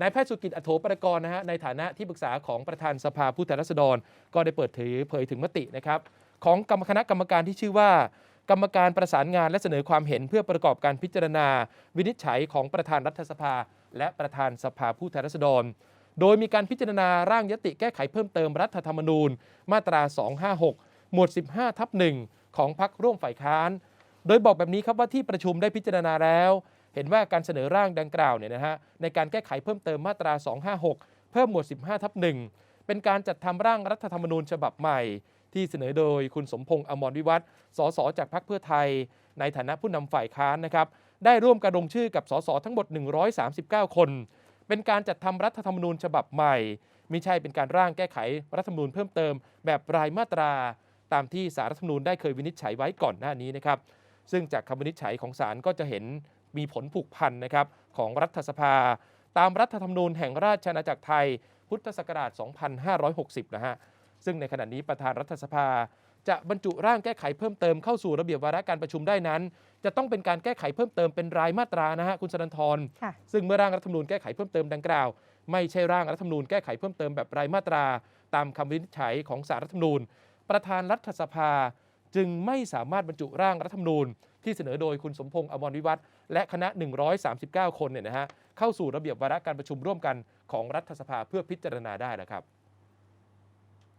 นายแพทย์สุกิจอโถประกรณ์นะฮะในฐานะที่ปรึกษาของประธานสภาผู้แทนราษฎร ก็ได้เปิดเผยเผยถึงมตินะครับของกรรมคณะกรรมการที่ชื่อว่า กรรมการประสานงานและเสนอความเห็นเพื่อประกอบการพิจารณา วินิจฉัยของประธานรัฐสภา และประธานสภาผู้แทนราษฎร โดยมีการพิจารณาร่างยติแก้ไขเพิ่มเติมรัฐธรรมนูญ มาตรา 256 หมวด 15 ทับหนึ่งของพรรคร่วมฝ่ายค้าน โดยบอกแบบนี้ครับว่าที่ประชุมได้พิจารณาแล้ว เห็นว่าการเสนอร่างดังกล่าวเนี่ยนะฮะในการแก้ไขเพิ่มเติมมาตรา 256 เพิ่มหมวด 15 ทับหนึ่งเป็นการจัดทำร่างรัฐธรรมนูญฉบับใหม่ ที่เสนอโดยคุณสมพงษ์อมรวิวัฒน์สสจากพรรคเพื่อไทย ในฐานะผู้นำฝ่ายค้านนะครับได้ร่วมกระดงชื่อกับสสทั้งหมด 139 คน เป็นการจัดทำรัฐธรรมนูญฉบับใหม่มิใช่เป็นการร่างแก้ไขรัฐธรรมนูญเพิ่มเติม แบบรายมาตราตามที่สารรัฐธรรมนูญได้เคยวินิจฉัยไว้ก่อนหน้านี้นะครับ ซึ่งจากคำวินิจฉัยของศาลก็จะเห็น มีผลผูกพันนะครับของรัฐสภา ตามรัฐธรรมนูญแห่งราชอาณาจักรไทย พุทธศักราช 2560 นะฮะ ซึ่งในขณะนี้ประธานรัฐสภา จะบรรจุร่างแก้ไขเพิ่มเติมเข้าสู่ระเบียบวาระการประชุมได้นั้น จะต้องเป็นการแก้ไขเพิ่มเติมเป็นรายมาตรานะฮะคุณสนันทรค่ะซึ่งเมื่อร่างรัฐธรรมนูญแก้ไขเพิ่มเติมดังกล่าว ไม่ใช่ร่างรัฐธรรมนูญแก้ไขเพิ่มเติมแบบรายมาตรา ตามคำวินิจฉัยของสารรัฐธรรมนูญ ประธานรัฐสภา จึงไม่สามารถบรรจุร่างรัฐธรรมนูญ ที่เสนอโดยคุณสมพงษ์อมรวิวัฒน์และคณะ 139 คนเนี่ยนะฮะเข้าสู่ระเบียบวาระการประชุมร่วมกันของรัฐสภาเพื่อพิจารณาได้แล้วครับ